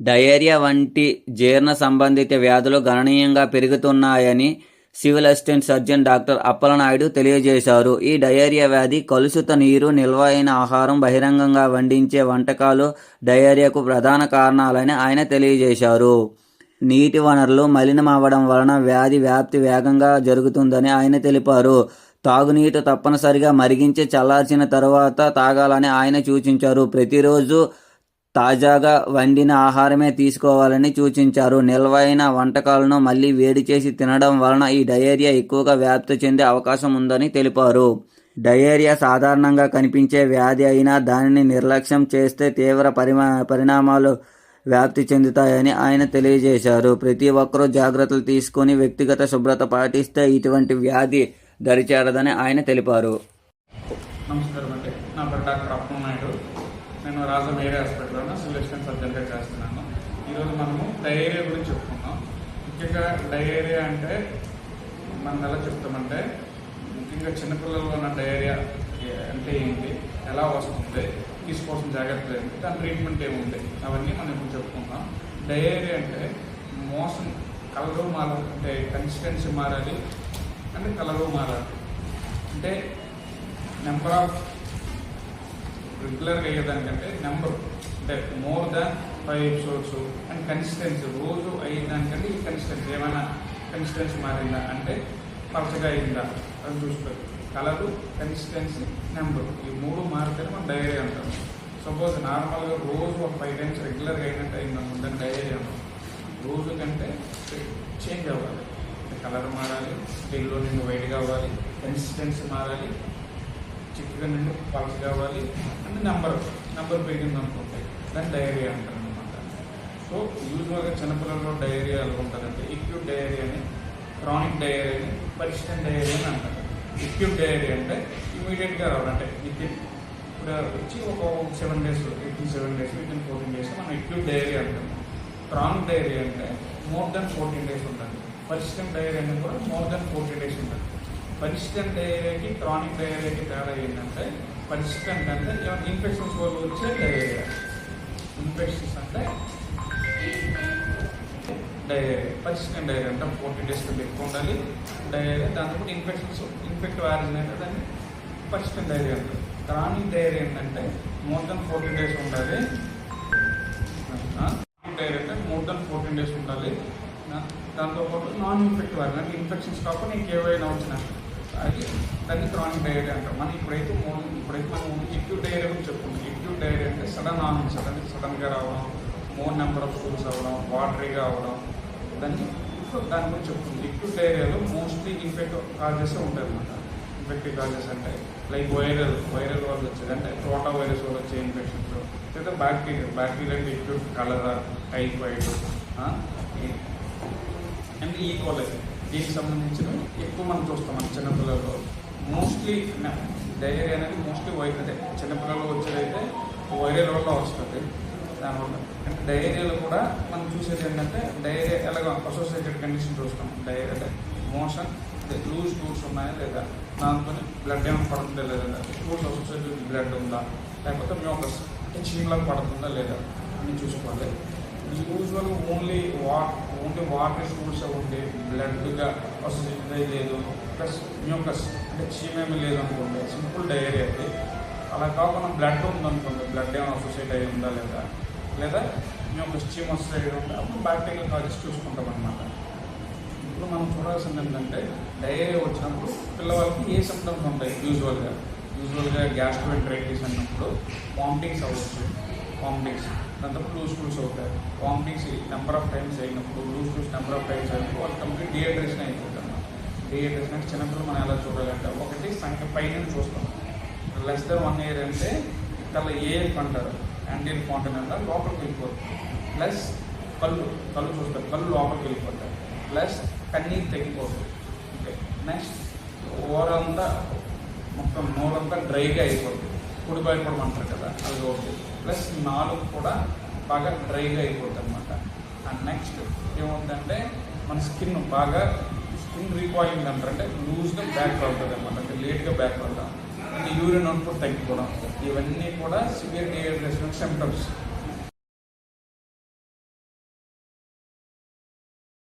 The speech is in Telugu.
డయేరియా వంటి జీర్ణ సంబంధిత వ్యాధులు గణనీయంగా పెరుగుతున్నాయని civil assistant surgeon doctor Appalanaidu తెలియజేశారు. ఈ డయేరియా వ్యాధి కలుషిత నీరు నిల్వ అయిన ఆహారం బహిరంగంగా వండించే వంటకాలు డయేరియాకు ప్రధాన కారణాలని ఆయన తెలియజేశారు. నీటి వనరులు మలినమవ్వడం వలన వ్యాధి వ్యాప్తి వేగంగా జరుగుతుందని ఆయన తెలిపారు. తాగునీరు తప్పనిసరిగా మరిగించి చల్లార్చిన తరువాత తాగాలని ఆయన సూచించారు. ప్రతిరోజు తాజాగా వండిన ఆహారమే తీసుకోవాలని సూచించారు. నిల్వైన వంటకాలను మళ్ళీ వేడి చేసి తినడం వలన ఈ డయేరియా ఎక్కువగా వ్యాప్తి చెందే అవకాశం ఉందని తెలిపారు. డయేరియా సాధారణంగా కనిపించే వ్యాధి అయినా దానిని నిర్లక్ష్యం చేస్తే తీవ్ర పరిమా పరిణామాలు వ్యాప్తి చెందుతాయని ఆయన తెలియజేశారు. ప్రతి ఒక్కరూ జాగ్రత్తలు తీసుకొని వ్యక్తిగత శుభ్రత పాటిస్తే ఇటువంటి వ్యాధి దరిచేరదని ఆయన తెలిపారు. నమస్కారం అండి. నా పేరు డాక్టర్ అప్పనాయుడు నేను రాజా మేరీ హాస్పిటల్లో సిలెక్షన్ అసిస్టెంట్ సర్జన్గా చేస్తున్నాను. ఈరోజు మనము డయేరియా గురించి చెప్పుకున్నాం ముఖ్యంగా డయేరియా అంటే మనం ఎలా చెప్తామంటే ముఖ్యంగా చిన్నపిల్లల్లో ఉన్న డయేరియా అంటే ఏంటి? ఎలా వస్తుంది? తీసుకోవాల్సిన జాగ్రత్తలు ఏంటి? దాని ట్రీట్మెంట్ ఏముంది? అవన్నీ మనం ఇప్పుడు చెప్పుకుందాం. డయేరియా అంటే మోసం కలరు మారాలి అంటే కన్సిస్టెన్సీ మారాలి అంటే కలరు మారాలి. అంటే నెంబర్ ఆఫ్ రెగ్యులర్గా అయ్యేదానికంటే నెంబర్ అంటే more than five episodes and consistency రోజు అయ్యేదానికంటే ఈ కన్సిస్టెన్సీ ఏమైనా కన్సిస్టెన్సీ మారిందా అంటే పరచగా అయిందా అని చూసుకోవాలి. కలరు కన్సిస్టెన్సీ నెంబర్ ఈ మూడు మారితేనే మనం డైరీ అంటాం. సపోజ్ నార్మల్గా రోజు ఒక ఫైవ్ టైమ్స్ రెగ్యులర్గా అయినట్టు అయిందనుకో దాన్ని డైరీ అంటాం. రోజు కంటే చేంజ్ అవ్వాలి. కలర్ మారాలి ఎల్లో నుండి వైట్గా అవ్వాలి కన్సిస్టెన్సీ మారాలి చిక్కగా నుండి పల్స్ కావాలి. అంటే నెంబర్ నెంబర్ పెరిగింది అనుకుంటే దాన్ని డయేరియా అంటారు అనమాట సో యూజువల్గా చిన్నపిల్లల్లో డయేరియా ఉంటారంటే ఉంటుందంటే ఎక్యూట్ డయేరియా అని క్రానిక్ డయేరియా అని పరిస్టెంట్ డయేరియా అని అంటారు. ఎక్యూట్ డయేరియా అంటే ఇమీడియట్గా రావాలి అంటే విత్ ఇప్పుడు వచ్చి ఒక seven days with seven days with in fourteen days మనం ఎక్యూట్ డయేరియా అంటాము క్రానిక్ డయేరియా అంటే మోర్ దెన్ ఫోర్టీన్ డేస్ ఉంటుంది. పరిస్టెంట్ డయేరియా అనేది కూడా మోర్ దెన్ ఫోర్టీన్ డేస్ ఉంటుంది. పరిస్టెంట్ డయేరియాకి క్రానిక్ డయేరియాకి తేడా ఏంటంటే పరిస్టెంట్ అంటే ఏమైనా ఇన్ఫెక్షన్స్ వల్ల వచ్చే డయేరియా ఇన్ఫెక్షన్స్ అంటే డయేరియా పరిస్టెంట్ డయేరియా అంటే ఫోర్టీ డేస్ కంటే ఎక్కువ ఉండాలి. డయేరియా దాంతో ఇన్ఫెక్షన్స్ ఇన్ఫెక్టివ్ ఆరిజిన్ అంటే దాన్ని పరిస్టెంట్ డయేరియా అంటారు. క్రానిక్ డయేరియా ఏంటంటే మోర్ దెన్ ఫోర్టీన్ డేస్ ఉండాలి. డయేరియా అంటే మోర్ దెన్ ఫోర్టీన్ డేస్ ఉండాలి. దాంతోపాటు నాన్ ఇన్ఫెక్టివ్ ఆరిజిన్ అంటే ఇన్ఫెక్షన్స్ కాకుండా ఇంకేవైనా వచ్చినా అది దాన్ని క్రానిక్ డైరీ అంటారు మనం ఇప్పుడైతే మూడు ఇప్పుడైతే మనం ఎక్యూట్ డైరీ అని చెప్పుకుంటాం ఎక్యూట్ డైరీ అంటే సడన్ ఆన్ సడన్ సడన్గా రావడం మోర్ నెంబర్ ఆఫ్ స్కూల్స్ అవ్వడం వాటరీగా అవ్వడం దాన్ని దాని గురించి చెప్తుంది ఎక్యూట్ డయేరియాలో మోస్ట్లీ ఇన్ఫెక్ట్ కాజెస్ ఉంటాయి అనమాట ఇన్ఫెక్టివ్ కాజెస్ అంటే లైక్ వైరల్ వైరల్ వల్ల వచ్చేది. అంటే రోటా వైరస్ వల్ల వచ్చే ఇన్ఫెక్షన్స్ లేదా బ్యాక్టీరియా బ్యాక్టీరియా అంటే ఎక్యూట్ కలరా టైఫాయిడ్ అండ్ ఈ కాలేజ్ దీనికి సంబంధించిన ఎక్కువ మనం చూస్తాం మన చిన్నపిల్లల్లో. మోస్ట్లీ డైరియా అనేది మోస్ట్లీ వైరల్ అదే చిన్నపిల్లలు వచ్చేదైతే వైరల్ వల్ల వస్తుంది. దానివల్ల. అంటే డైరియాలో కూడా మనం చూసేది ఏంటంటే డయేరియా ఎలాగో అసోసియేటెడ్ కండిషన్ చూస్తాం. డయేరియా అంటే మోషన్ లూజ్ టూల్స్ ఉన్నాయా లేదా? దాంతో బ్లడ్ ఏమైనా పడుతుందా లేదా? టూల్స్ అసోసియేటెడ్ బ్లడ్ ఉందా? లేకపోతే మ్యూకస్ అంటే చీమలకు పడుతుందా లేదా? అని చూసుకోవాలి. యూజువల్ ఓన్లీ వా ఓన్లీ వాటర్ టూల్స్ ఉంటే బ్లడ్గా అసోసియేటెడ్ లేదు ప్లస్ మ్యూకస్ అంటే చీమేమి లేదు అనుకోండి సింపుల్ డయేరియా అది. అలా కాకుండా బ్లడ్ ఉందనుకోండి బ్లడ్ ఏమైనా అసోసియేట్ అయ్యి ఉందా లేదా? లేదా మ్యూకస్ చీమ అసోసియేట్ అయ్యి ఉంటే అప్పుడు బ్యాక్టీరియల్ కాజెస్ చూసుకుంటాం అనమాట ఇప్పుడు మనం చూడాల్సింది ఏంటంటే డయేరియా వచ్చినప్పుడు పిల్లవాళ్ళకి ఏ సిమ్టమ్స్ ఉంటాయి? యూజువల్గా యూజువల్గా గ్యాస్ట్రోఎంట్రైటిస్ అన్నప్పుడు వామిటింగ్స్ అవ్వచ్చు వామిటింగ్స్ దాంతో లూజ్ టూల్స్ అవుతాయి వామిటింగ్స్ నెంబర్ ఆఫ్ టైమ్స్ అయినప్పుడు loose stools number of times అయినప్పుడు వాళ్ళు కంప్లీట్ డిహైడ్రేషన్ అయిపోతుంది అన్నమాట. డిహైడ్రేషన్ అంటే చిన్నప్పుడు మనం ఎలా చూడాలంటే ఒకటి సంఖ్య పైన చూస్తాం. లెస్ దెన్ వన్ ఇయర్ అంటే ఇక్కడ ఏ అంటారు. యాంటీల్ అంటారు లోపలికి వెళ్ళిపోతుంది ప్లస్ కళ్ళు కళ్ళు చూస్తారు. కళ్ళు లోపలికి వెళ్ళిపోతాయి. ప్లస్ కన్నీ తగ్గిపోతుంది ఓకే నెక్స్ట్ ఓరంతా మొత్తం నోరంతా డ్రైగా అయిపోతుంది. కుడిపోయిపోవడం అంటారు కదా అది ఓకే. ప్లస్ నాలుగు కూడా బాగా డ్రైగా అయిపోతుంది అనమాట అండ్ నెక్స్ట్ ఏమవుతుందంటే మన స్కిన్ బాగా స్కిన్ రీకాయిలింగ్ అంటారు అంటే లూజ్గా బ్యాక్ పడుతుంది అనమాట అంటే లేట్గా బ్యాక్ అవుతాం అంటే యూరిన్ అవుట్పుట్ తగ్గిపోవడం. ఇవన్నీ కూడా సివియర్ డిహైడ్రేషన్ సిమ్టమ్స్.